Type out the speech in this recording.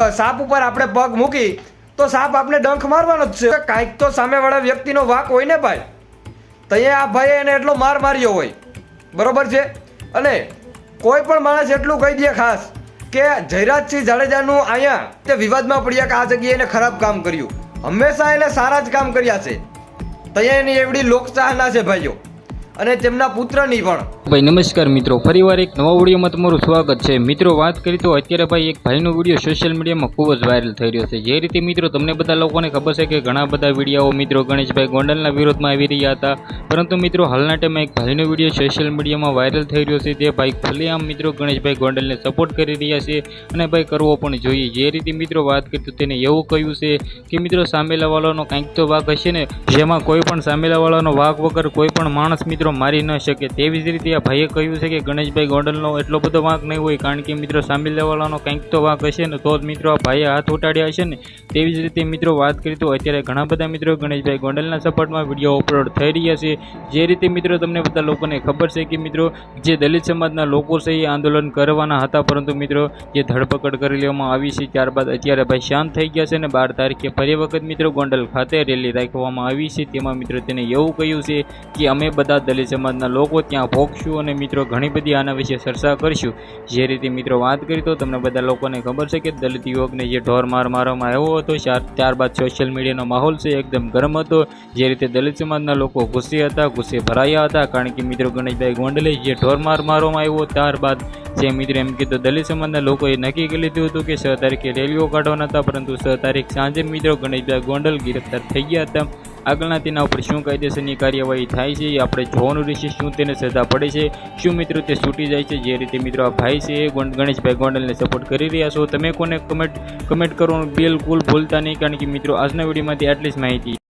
સાપ ઉપર આપણે પગ મૂકી, તો સાપ આપણે ડંખ મારવાનો જ છે. કાંઈક તો સામેવાળા વ્યક્તિનો વાંક હોય ને ભાઈ? તઈએ આ ભાઈએ એને એટલો માર માર્યો હોય. બરોબર છે? અને કોઈ પણ માણસ એટલું કહી દે ખાસ કે જયરાજસિંહ જાડેજાનું અહીંયા તે વિવાદમાં પડ્યા કે આ જગ્યાએ એને ખરાબ કામ કર્યું. હંમેશા એને સારા જ કામ કર્યા છે. તૈયાર એની એવડી લોકચાહના છે ભાઈઓ. અને તેમના પુત્રની પણ. ભાઈ, નમસ્કાર મિત્રો. ફરીવાર એક નવા વિડીયોમાં તમારું સ્વાગત છે. મિત્રો, વાત કરી તો અત્યારે ભાઈ, એક ભાઈનો વીડિયો સોશિયલ મીડિયામાં ખૂબ જ વાયરલ થઈ રહ્યો છે. જે રીતે મિત્રો, તમને બધા લોકોને ખબર છે કે ઘણા બધા વીડિયો મિત્રો ગણેશભાઈ ગોંડલના વિરોધમાં આવી રહ્યા હતા. પરંતુ મિત્રો, હાલના ટાઈમે એક ભાઈનો વીડિયો સોશિયલ મીડિયામાં વાયરલ થઈ રહ્યો છે. તે ભાઈ ખુલ્લેઆમ મિત્રો ગણેશભાઈ ગોંડલને સપોર્ટ કરી રહ્યા છે અને ભાઈ કરવો પણ જોઈએ. જે રીતે મિત્રો, વાત કરી તો તેને એવું કહ્યું છે કે મિત્રો, સામેલાવાળાનો કંઈક તો વાઘ હશે ને, જેમાં કોઈ પણ સામેલાવાળાનો વાઘ વગર કોઈ પણ માણસ મિત્રો મારી ન શકે તેવી જ રીતે આ ભાઈએ કહ્યું છે કે ગણેશભાઈ ગોંડલનો એટલો બધો વાંક નહીં હોય, કારણ કે મિત્રો સામેલાવાળાનો કંઈક તો વાંક હશે ને, તો જ મિત્રો આ ભાઈએ હાથ ઉટાડ્યા હશે ને. તેવી જ રીતે મિત્રો વાત કરી તો અત્યારે ઘણા બધા મિત્રો ગણેશભાઈ ગોંડલના સપોર્ટમાં વીડિયો અપલોડ થઈ રહ્યા છે. જે રીતે મિત્રો તમને બધા લોકોને ખબર છે કે મિત્રો જે દલિત સમાજના લોકો છે એ આંદોલન કરવાના હતા, પરંતુ મિત્રો જે ધરપકડ કરી લેવામાં આવી છે, ત્યારબાદ અત્યારે ભાઈ શાંત થઈ ગયા છે અને બાર તારીખે ફરી વખત મિત્રો ગોંડલ ખાતે રેલી રાખવામાં આવી છે. તેમાં મિત્રો તેને એવું કહ્યું છે કે અમે બધા દલિત સમાજના લોકો ત્યાં ભોગશું અને મિત્રો ઘણી બધી આના વિશે ચર્ચા કરીશું. જે રીતે મિત્રો વાત કરી તો તમને બધા લોકોને ખબર છે કે દલિત યુવકને જે ઢોર માર મારવામાં આવ્યો હતો ત્યારબાદ સોશિયલ મીડિયાનો માહોલ છે એકદમ ગરમ હતો. જે રીતે દલિત સમાજના લોકો ગુસ્સે હતા, ગુસ્સે ભરાયા હતા, કારણ કે મિત્રો ગણેશભાઈ ગોંડલે જે ઢોર માર મારવામાં આવ્યો, ત્યારબાદ જે મિત્રો એમ કીધું, દલિત સમાજના લોકોએ નક્કી કરી લીધું હતું કે છ તારીખે રેલીઓ કાઢવાના હતા, પરંતુ છ તારીખ સાંજે મિત્રો ગણેશભાઈ ગોંડલ ગિરફ્તાર થઈ ગયા હતા. આગળના તેના ઉપર શું કાયદેસરની કાર્યવાહી થાય છે એ આપણે જોવાનું રહેશે શું તેને સજા પડે છે, શું મિત્રો તે છૂટી જાય છે, જે રીતે મિત્રો આ ભાઈ છે ગણેશભાઈ ગોંડલને સપોર્ટ કરી રહ્યા છો, તમે કોને કમેન્ટ કમેન્ટ કરવાનું બિલકુલ ભૂલતા નહીં, કારણ કે મિત્રો આજના વિડીયોમાંથી આટલી જ માહિતી.